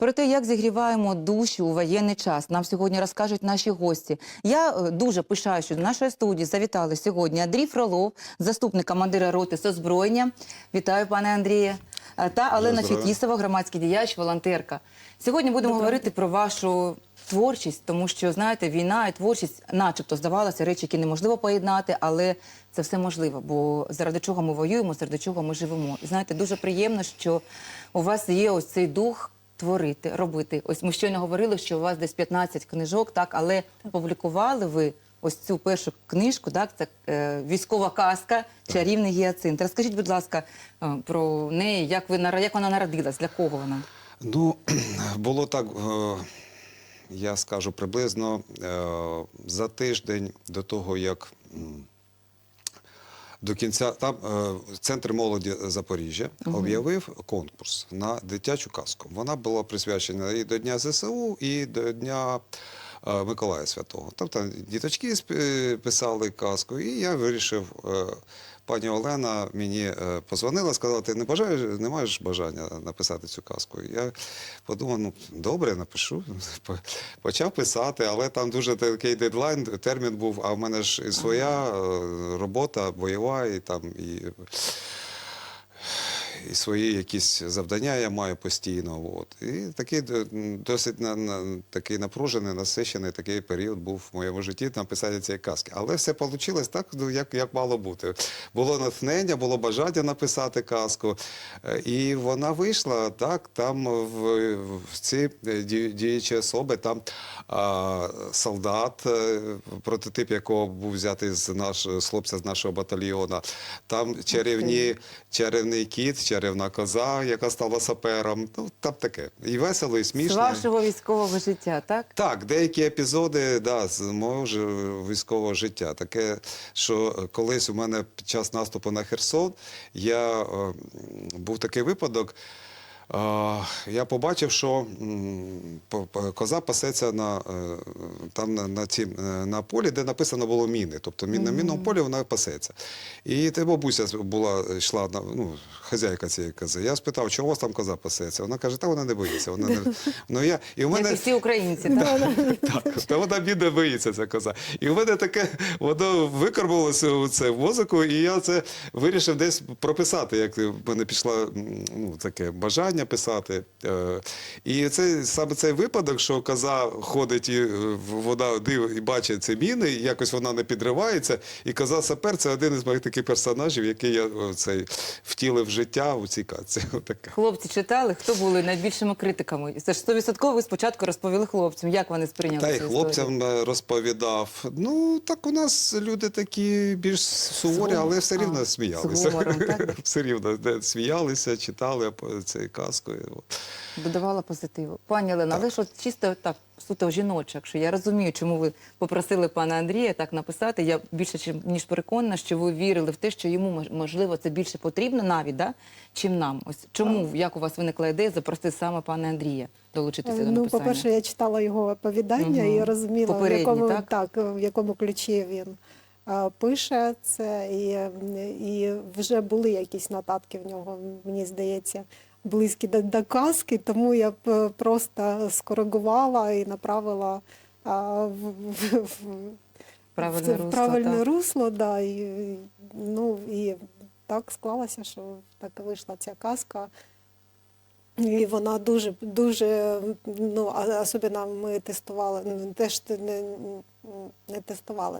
Про те, як зігріваємо душі у воєнний час, нам сьогодні розкажуть наші гості. Я е, дуже пишаю, що до нашої студії завітали сьогодні Андрій Фролов, заступник командира роти з озброєння. Вітаю, пане Андрія. Е, Та Олена. Фетісова, громадський діяч, волонтерка. Сьогодні будемо говорити про вашу творчість, тому що знаєте, війна і творчість, начебто, здавалося, речі, які неможливо поєднати, але це все можливо. Бо заради чого ми воюємо, заради чого ми живемо. І знаєте, дуже приємно, що у вас є ось цей дух. Творити, робити. Ось ми щойно говорили, що у вас десь 15 книжок, так, але опублікували ви ось цю першу книжку, так, це е, військова казка Чарівний гіацинт. Розкажіть, будь ласка, е, про неї, як ви як вона народилась, для кого вона? Ну, було так, е, я скажу приблизно е, за тиждень до того, як до кінця там е, центр молоді Запоріжжя об'явив конкурс на дитячу казку. Вона була присвячена і до Дня ЗСУ, і до Дня Миколая Святого. Тобто діточки писали казку, і я вирішив. е, Пані Олена мені е, позвонила, сказала, ти не бажаєш, не маєш бажання написати цю казку. Я подумав, ну добре, напишу. Почав писати, але там дуже такий дедлайн, термін був, а в мене ж і своя е, робота бойова, і там і. І свої якісь завдання я маю постійно. От. І такий досить на, на, такий напружений, насичений такий період був в моєму житті написання цієї казки. Але все вийшло так, ну, як, як мало бути. Було натхнення, було бажання написати казку. Е, І вона вийшла так, там в, в ці е, діючі особи, там а, солдат, е, прототип якого був взятий з наш, хлопця з нашого батальйону. Там чарівні, чарівний кіт, чарівна коза, яка стала сапером. Ну, там таке. І весело, і З смішно. вашого військового життя, так? Так, деякі епізоди да, з мого ж військового життя. Таке, що колись у мене під час наступу на Херсон я, е, був такий випадок. Е, Я побачив, що коза пасеться на, е, там на, на, цім, е, на полі, де написано було міни. Тобто мін, на мінному полі вона пасеться. І те бабуся була, йшла, на- ну, хазяйка цієї кози. Я спитав, чого у вас там коза пасеться? Вона каже, та вона не боїться. Вона не... ну, я... І у Як і всі українці, так? Так, та вона біде боїться, ця коза. І в мене таке, воно викарбувалося у це в мозоку, і я це вирішив десь прописати, як в мене пішло ну, таке бажання писати. Е, І це саме цей випадок, що коза ходить і е, вона див і бачить ці міни, і якось вона не підривається. І коза сапер це один із моїх таких персонажів, який я цей втілив життя у цій. Отаке. Хлопці читали, хто були найбільшими критиками? Це ж стовідсотково ви спочатку розповіли хлопцям, як вони сприйняли Та й цю історію? хлопцям е, розповідав. Ну так у нас люди такі більш суворі, але все рівно А, сміялися. гумором, все рівно сміялися, читали по- цією казкою. От. Додавала позитиву. Пані Олена, але ж от чисто так суто жіноче, якщо я розумію, чому ви попросили пана Андрія так написати. Я більше чим ніж переконана, що ви вірили в те, що йому можливо це більше потрібно навіть, да, чим нам. Ось чому як у вас виникла ідея запросити саме пана Андрія долучитися до Ну, по-перше, я читала його оповідання Мгм. і розуміла, в якому, так? так? в якому ключі він пише це. І, і вже були якісь нотатки в нього, мені здається, близькі до, до казки, тому я б просто скоригувала і направила а, в, в, в, Правильне в в русло, правильне так. русло, да, і, ну, і так склалося, що так вийшла ця казка. І вона дуже, дуже, ну, а- особливо ми тестували, ну, теж не, не тестували,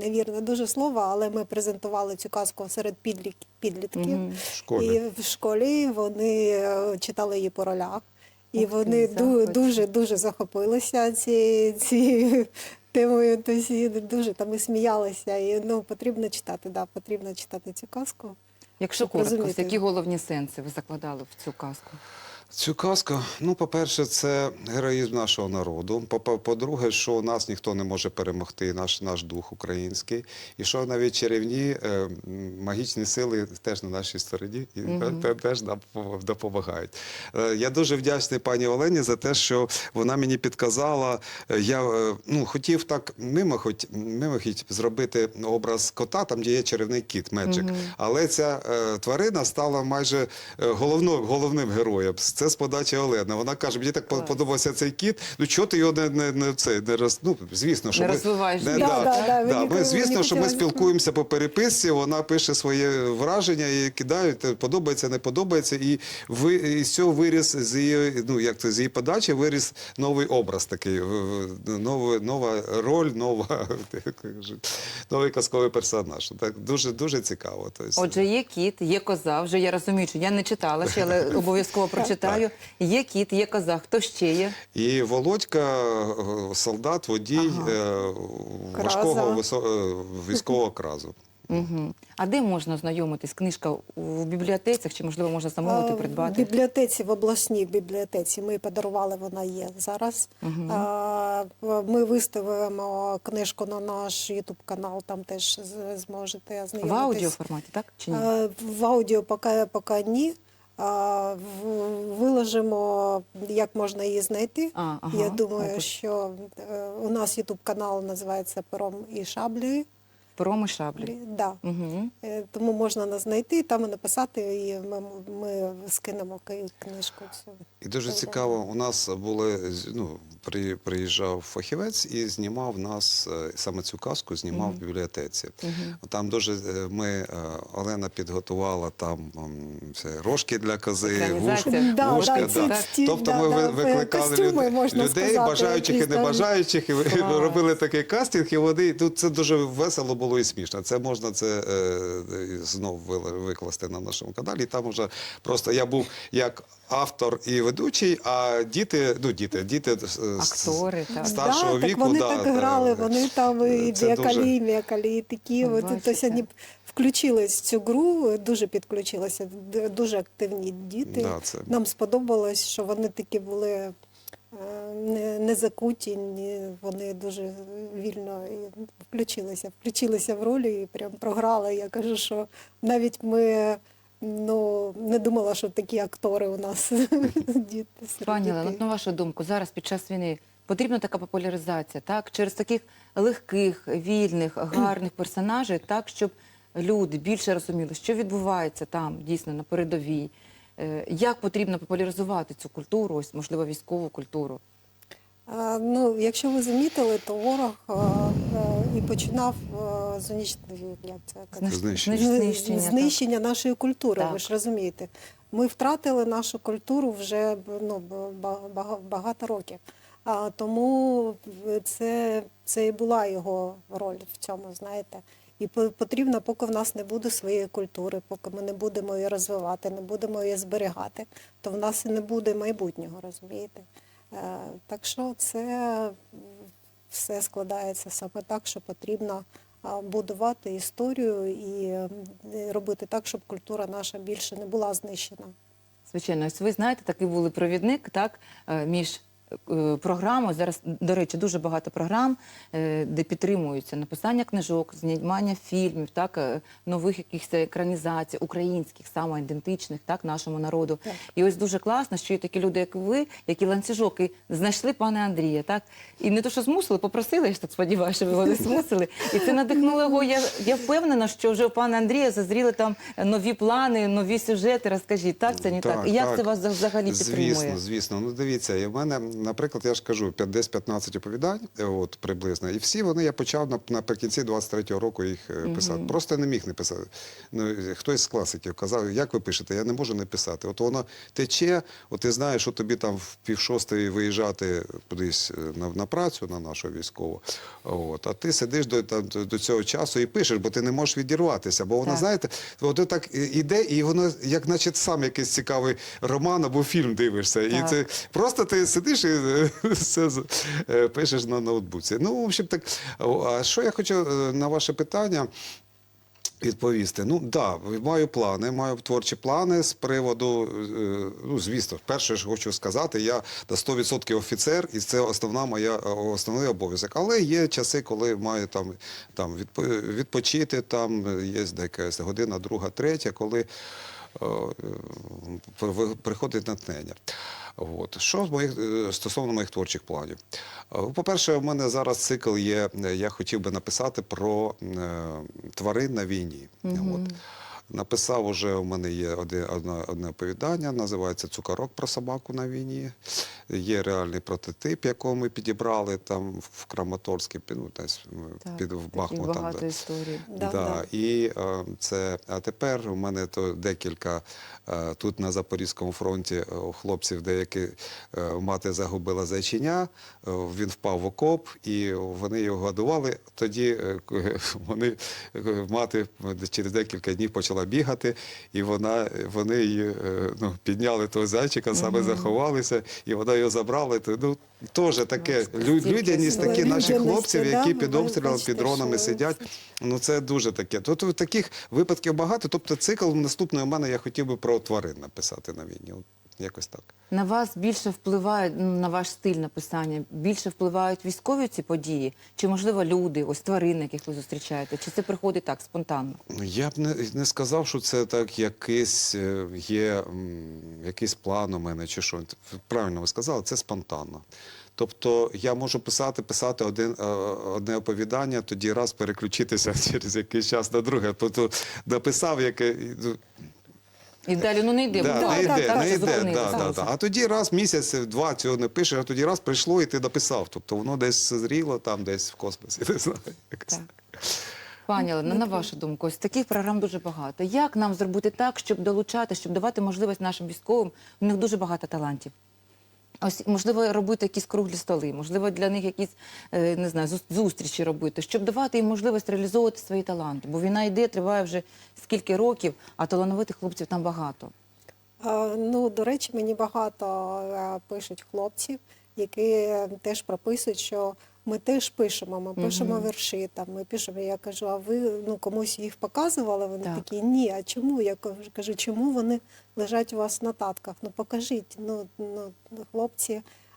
невірне дуже слово, але ми презентували цю казку серед підлік, підлітків. Мгм. В школі. І в школі вони е, читали її по ролях. І Ух вони ду- дуже дуже захопилися цією цією темою. Тобто дуже там і сміялися. І ну потрібно читати, да, потрібно читати цю казку. Якщо коротко, розуміти. які головні сенси ви закладали в цю казку? Цю казку, ну, по-перше, це героїзм нашого народу. По- по- По-друге, що нас ніхто не може перемогти, наш, наш дух український. І що навіть чарівні е, магічні сили теж на нашій стороні і Мгм. те- теж нам пом- допомагають. Е, Я дуже вдячний пані Олені за те, що вона мені підказала. Е, Я е, ну, хотів так мимохідь, мимохідь зробити образ кота, там де є чарівний кіт, Меджик. Мгм. Але ця е, тварина стала майже е, головно, головним героєм це з подачі Олени. Вона каже: мені так Клас. подобався цей кіт. Ну чого ти його не, не, не, це, не роз... Ну, звісно, що Не ми, розвиваєш Не, да, Да, да, да, да, мені- ми, звісно, мені що ми спілкуємося по переписці. Вона пише своє враження і кидають, подобається, не подобається. І ви і з цього виріс з її, ну як це з її подачі, виріс новий образ такий, нова, нова роль, нова новий казковий персонаж. Так дуже дуже цікаво. Тобто, Отже, є кіт, є коза. Вже я розумію, що я не читала ще, але обов'язково прочитаю. Є кіт, є коза. Хто ще є? І Володька, е, солдат, водій Ага. е, важкого е, військового кразу. Угу. А де можна знайомитись? Книжка у бібліотецях чи можливо можна замовити, придбати? В бібліотеці, в обласній бібліотеці. Ми подарували, вона є зараз. А, Ми виставимо книжку на наш Ютуб канал, там теж зможете В ознайомитись. аудіоформаті, так чи ні? А, В аудіо поки, поки ні. Виложимо, як можна її знайти. А, ага, Я думаю, опис. що е, у нас Ютуб канал називається Пером і шаблею. і шаблі. Да. Угу. Тому можна нас знайти, там і написати, і ми, ми скинемо книжку. цю. І дуже цікаво, у нас були ну, при, приїжджав фахівець і знімав нас е, саме цю казку, знімав в бібліотеці. Там дуже е, ми е, Олена підготувала там це рожки для кози, Екранізація. вуш, Да, да, да. Тобто да, ми да, викликали костюми, люд- людей, сказати, бажаючих і якісь там. небажаючих, і робили такий кастинг, і вони тут це дуже весело було і смішно. Це можна це е, знов викласти на нашому каналі. І там вже просто я був як автор і ведучий, а діти, ну діти, діти з- з- Актори, так. старшого да, віку. так вони да, так та- грали, вони там і це дуже- м'якалі, такі. От, тобто бачите. вони включились в цю гру, дуже підключилися, дуже активні діти. Да, це- Нам сподобалось, що вони такі були е, не, не закуті, ні, вони дуже вільно включилися, включилися в ролі і прям програли. Я кажу, що навіть ми ну, не думала, що такі актори у нас діти. Пані дітей. от на вашу думку, зараз під час війни потрібна така популяризація, так? Через таких легких, вільних, гарних персонажів, так, щоб люди більше розуміли, що відбувається там дійсно на передовій. Е, Як потрібно популяризувати цю культуру, ось можливо військову культуру? А, Ну, якщо ви замітили, то ворог а, а, і починав з як це? Знищення. Знищення, знищення нашої культури. Так. Ви ж розумієте, ми втратили нашу культуру вже ну, ба- ба- багато років. А тому це, це і була його роль в цьому, знаєте. І по- потрібно, поки в нас не буде своєї культури, поки ми не будемо її розвивати, не будемо її зберігати, то в нас і не буде майбутнього, розумієте? Е, Так що це все складається саме так, що потрібно будувати історію і робити так, щоб культура наша більше не була знищена. Звичайно, ось ви знаєте, такий були провідник так, е, між е, програмою. Зараз, до речі, дуже багато програм, е, де підтримуються написання книжок, знімання фільмів, так, е, нових якихось екранізацій, українських, саме ідентичних, так, нашому народу. Так. І ось дуже класно, що є такі люди, як ви, які ланцюжок і знайшли пана Андрія, так? І не то, що змусили, попросили, я ж так сподіваюся, що ви не змусили. І це надихнуло його. Я, я впевнена, що вже у пана Андрія зазріли там нові плани, нові сюжети. Розкажіть, так це не так? І як це вас взагалі підтримує? Звісно, звісно. Ну дивіться, і в мене, наприклад, я ж кажу, десь 15 оповідань, е, от приблизно, і всі вони я почав наприкінці 23-го року їх е, писати. Просто не міг не писати. Ну, хтось з класиків казав, як ви пишете, я не можу не писати. От воно тече, от ти знаєш, що тобі там в пів шостої виїжджати кудись е, на, на працю на нашу військову. От, а ти сидиш до, там, до, цього часу і пишеш, бо ти не можеш відірватися. Бо воно, Так. знаєте, от так іде, і воно, як наче сам якийсь цікавий роман або фільм дивишся. І це просто ти сидиш і е, все е, пишеш на ноутбуці. Ну, в общем, так. А що я хочу е, на ваше питання? Відповісти. Ну да, маю плани, маю творчі плани з приводу. Ну, звісно, перше ж хочу сказати, я на 100% офіцер, і це основна моя основний обов'язок. Але є часи, коли маю там, там відпочити. Там є якась година, друга, третя, коли е, приходить натхнення. От. Що з моїх, е, стосовно моїх творчих планів? Е, По-перше, в мене зараз цикл є, е, я хотів би написати про тварин на війні. От. Написав уже, у мене є одне, одне, одне оповідання, називається Цукорок про собаку на війні. Є реальний прототип, якого ми підібрали там в Краматорській, ну, десь Так, під в Бахмутом. багато де. історій. Да, Да, да. І е, це, а тепер у мене то декілька е, тут на Запорізькому фронті е, у хлопців деякі е, мати загубила зайчиня, е, він впав в окоп, і вони його годували. Тоді е, вони е, мати через декілька днів почала бігати, і вона вони її е, ну, підняли того зайчика, саме заховалися, і вона його забрала. То, Ну, теж таке Ну, лю- людяність такі наші хлопців, які під обстрілом, під дронами сидять. Ну це дуже таке. Тут таких випадків багато. Тобто цикл наступний у мене я хотів би про тварин написати на війні. Якось так. На вас більше впливає ну, на ваш стиль написання, більше впливають військові ці події, чи можливо люди, ось тварини, яких ви зустрічаєте, чи це приходить так спонтанно? Ну, Я б не, не сказав, що це так якийсь е, є якийсь план у мене, чи що. Правильно ви сказали, це спонтанно. Тобто я можу писати, писати один, е, одне оповідання, тоді раз переключитися через якийсь час на друге. Тобто написав яке. І далі ну не йде, Да, не йде, так, не йде. Да, да, да. А тоді раз, місяць, два цього не пишеш, а тоді раз прийшло і ти дописав. Тобто воно десь зріло там, десь в космосі. Не знаю. якось Так. Пані Олена, на вашу думку, ось таких програм дуже багато. Як нам зробити так, щоб долучати, щоб давати можливість нашим військовим? У них дуже багато талантів. Ось можливо робити якісь круглі столи, можливо, для них якісь е, не знаю, зус- зустрічі робити, щоб давати їм можливість реалізовувати свої таланти. Бо війна йде, триває вже скільки років, а талановитих хлопців там багато. Ну, до речі, мені багато е, пишуть хлопців, які теж прописують, що ми теж пишемо, ми пишемо вірші, там, ми пишемо. Я кажу, а ви ну, комусь їх показували? Вони Так. такі, ні, а чому? Я кажу, чому вони лежать у вас на татках? Ну покажіть. Ну, ну хлопці.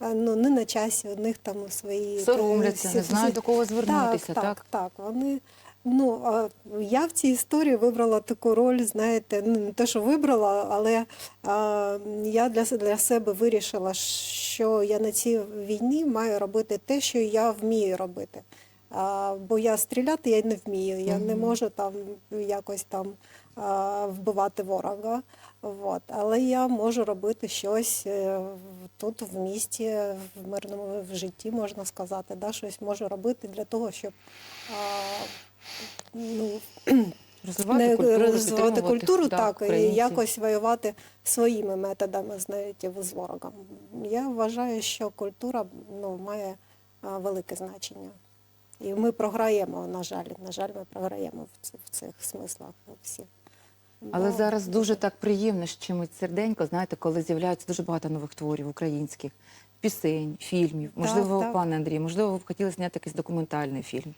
е, Ну, не на часі, у них там свої е, Соромляться, не знають, до кого звернутися, Так, так? так, так. Вони Ну, а я в цій історії вибрала таку роль, знаєте, ну не те, що вибрала, але а, я для, для себе вирішила, що я на цій війні маю робити те, що я вмію робити. А, бо я стріляти я не вмію, я не можу там якось там а, вбивати ворога. От. Але я можу робити щось е, тут в місті, в мирному в житті, можна сказати, да, щось можу робити для того, щоб а, ну, Розвивати не культуру, розвивати культуру, да, так, і якось воювати своїми методами, знаєте, з ворогом. Я вважаю, що культура ну, має а, велике значення. І ми програємо, на жаль, на жаль, ми програємо в, ц- в цих смислах всіх. Але Ну, зараз дуже так приємно, щемить серденько, знаєте, коли з'являється дуже багато нових творів українських, пісень, фільмів. Можливо, так. пане Андрій, можливо, ви б хотіли зняти якийсь документальний фільм.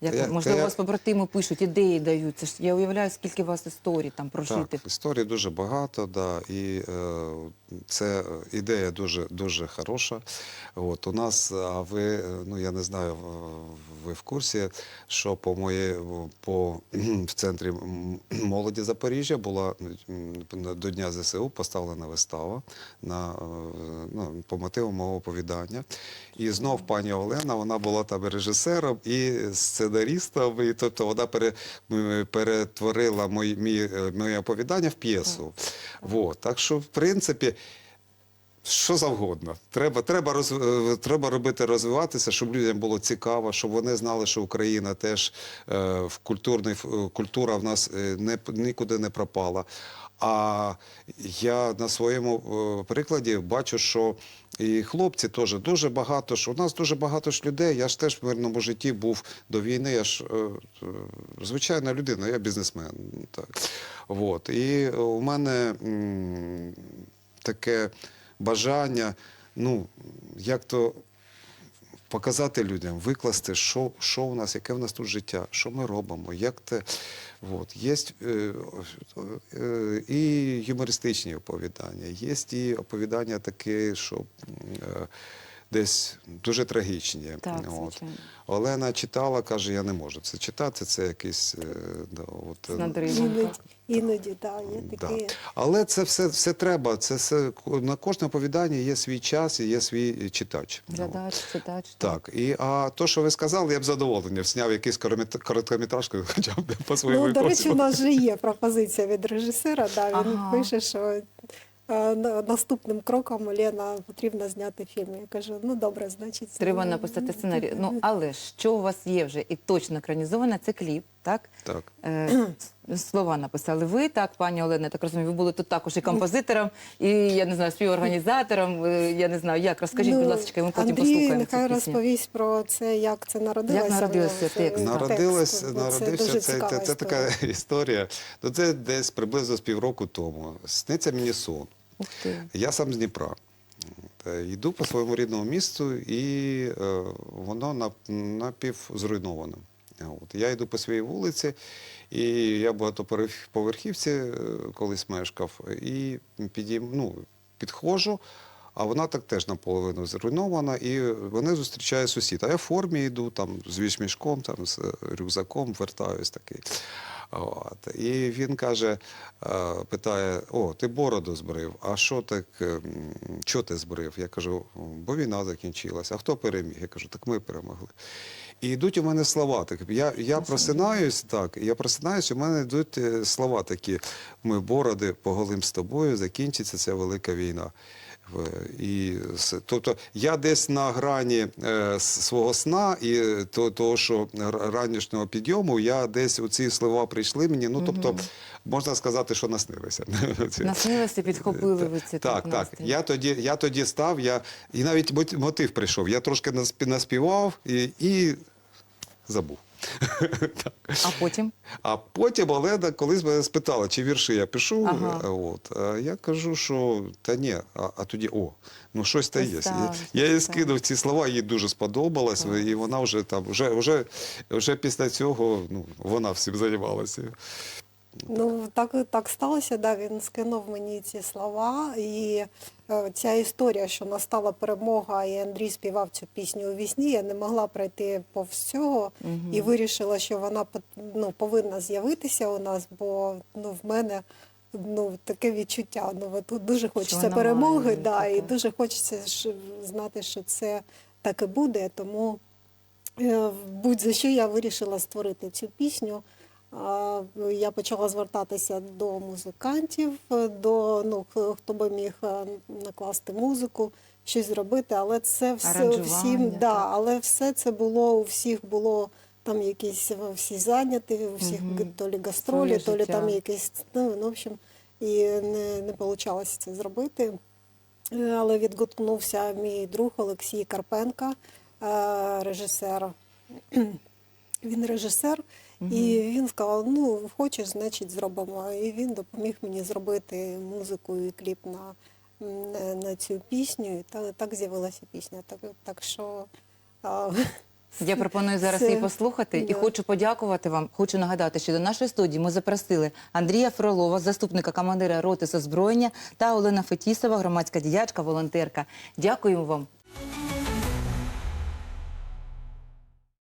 Як, я- можливо, я- вас побратими пишуть, ідеї дають. Це ж я уявляю, скільки у вас історій там прожитих. Так, історій дуже багато, да, і е, це ідея дуже, дуже хороша. От, у нас, а ви, е, ну я не знаю, ви в курсі, що по моє, по, в центрі молоді Запоріжжя була до Дня ЗСУ поставлена вистава на, е, ну, по мотивам мого оповідання. І знов пані Олена, вона була там режисером і сценаристом, і тобто вона пере, перетворила мої, мій, е, моє оповідання в п'єсу. Вот. Так що, в принципі, що завгодно. Треба, треба, роз, е, треба робити розвиватися, щоб людям було цікаво, щоб вони знали, що Україна теж е, в культурний, е, культура в нас е, не, нікуди не пропала. А я на своєму прикладі бачу, що і хлопці теж дуже багато ж. У нас дуже багато ж людей. Я ж теж в мирному житті був до війни. Я ж е, звичайна людина, я бізнесмен. Так. Вот. І у мене м, таке бажання, ну, як то показати людям, викласти, що, що у нас, яке в нас тут життя, що ми робимо, як те. От. Є е, е, і юмористичні оповідання, є і оповідання таке, що. Е, десь дуже трагічні. Так, От. Олена читала, каже, я не можу це читати, це якийсь. е, Да, от, е. Іноді, іноді да, є Да. Але це все, все треба. Це все на кожне оповідання є свій час і є свій читач. Ну, Глядач, читач. Так, і а то, що ви сказали, я б з задоволенням зняв якийсь короткометражку, хоча б по своєму Ну, до речі, у нас же є пропозиція від режисера. Да, він Ага. пише, що е, наступним кроком Лена потрібно зняти фільм. Я кажу, ну добре, значить. Треба ну, написати сценарій. Ну, але що у вас є вже і точно екранізоване, це кліп, так? Так. Е, слова написали ви, так, пані Олена, так розумію, ви були тут також і композитором, і я не знаю, співорганізатором. е, Я не знаю, як розкажіть, будь ласка, ми потім Ну, Андрій послухаємо. нехай цю пісню. розповість про це, як це народилося. Як народився в- текст? в Народилась, тексту, бо народився дуже це, цікава це, це історія. така історія. Ну, це десь приблизно з півроку тому. Сниться мені сон. Ух ти. Я сам з Дніпра. Е, Йду по своєму рідному місту, і е, воно нап- напівзруйноване. От. Я йду по своїй вулиці, і я багатоповерхівці е, колись мешкав, і підійм, ну, підходжу, а вона так теж наполовину зруйнована, і вони зустрічає сусід. А я в формі йду, там, з вішмішком, там, з рюкзаком, вертаюсь такий. От. І він каже, е, питає: О, ти бороду збрив, а що так, ем, що ти збрив? Я кажу, бо війна закінчилася. А хто переміг? Я кажу, так ми перемогли. І йдуть у мене слова. Так, я, я просинаюсь, так, я просинаюсь, у мене йдуть е, слова такі: ми бороди поголим з тобою, закінчиться ця велика війна. І, тобто я десь на грані е, свого сна і то, того, що ранішнього підйому, я десь оці слова прийшли мені. Ну, тобто, можна сказати, що наснилися. Ці- Наснилося, підхопили ви це так, так. настрій. Я тоді, я тоді став, я, і навіть мот- мотив прийшов. Я трошки наспі- наспівав і, і забув. А потім? А потім Олена колись мене спитала, чи вірші я пишу. Ага. Е, От. А я кажу, що та ні, а, а тоді о, ну щось та є. Я, я їй скинув ці слова, їй дуже сподобалось, так. і вона вже там, вже, вже, вже після цього ну, вона всім займалася. Ну, так, так сталося, да, він скинув мені ці слова. І е, ця історія, що настала перемога, і Андрій співав цю пісню у вісні, я не могла пройти повз цього і вирішила, що вона ну, повинна з'явитися у нас, бо ну, в мене ну, таке відчуття. Ну, тут дуже хочеться перемоги, має да, і дуже хочеться знати, що це так і буде. Тому Е, Будь-за що я вирішила створити цю пісню. А, Я почала звертатися до музикантів, до ну, хто би міг е, накласти музику, щось зробити, але це все всім, так. да, але все це було у всіх було там якісь всі зайняті, у всіх г- то лі гастролі, Своє то лі життя. там якісь ну, ну, в общем, і не, не вийшло це зробити. Е, Але відгукнувся мій друг Олексій Карпенко, е, режисер. Він режисер, і він сказав: ну, хочеш, значить, зробимо. І він допоміг мені зробити музику і кліп на, на, цю пісню. І так, так з'явилася пісня. Так, так що а, Я пропоную зараз Це- її послухати і хочу подякувати вам. Хочу нагадати, що до нашої студії ми запросили Андрія Фролова, заступника командира роти з озброєння, та Олена Фетісова, громадська діячка, волонтерка. Дякуємо вам.